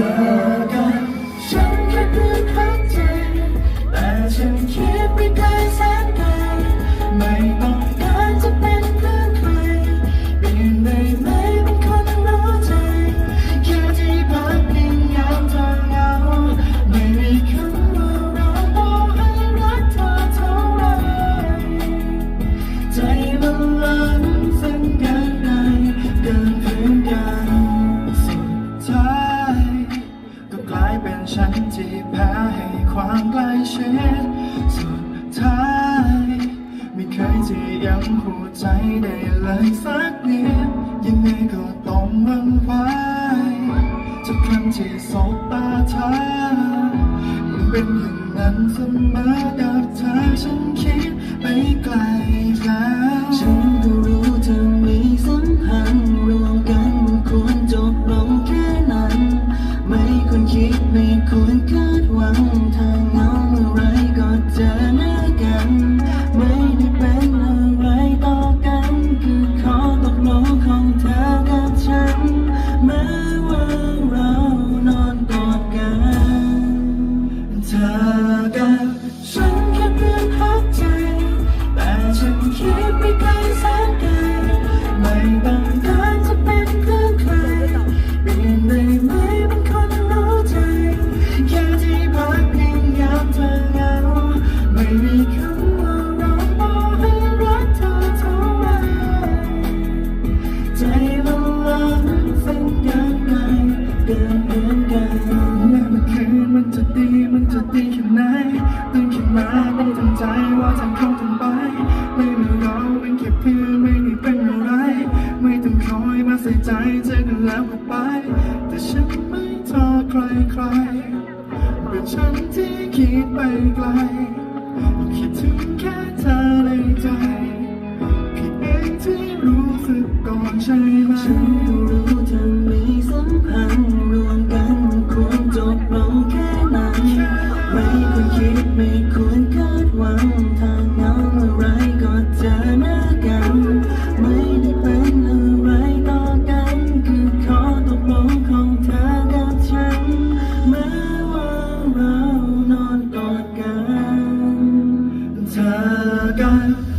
อกันฉันแค่เพื่อนพักใจแต่ฉันคิดไม่ได้แสนไกลไม่ต้อง ฉันที่แพ้ให้ความใกล้ชิดสุดท้ายไม่เคยที่ยังหัวใจได้เลยสักนิดยังไงก็ต้องวังไว้ทุกครั้งที่สบตาเธอมันเป็นอย่างนั้นเสมอกับเธอฉันคิด ทำเขาทำไป ไม่เหมือนเราเป็นแค่เพื่อนไม่ได้เป็นอะไร ไม่ต้องคอยมาใส่ใจเจอกันแล้วก็ไป แต่ฉันไม่ท้อใครใครเป็นฉันที่คิดไปไกล คิดถึงแค่เธอในใจ เจอกัน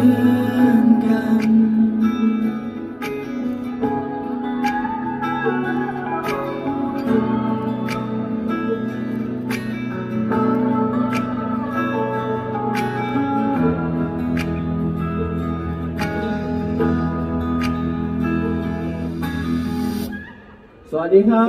สวัสดีครับ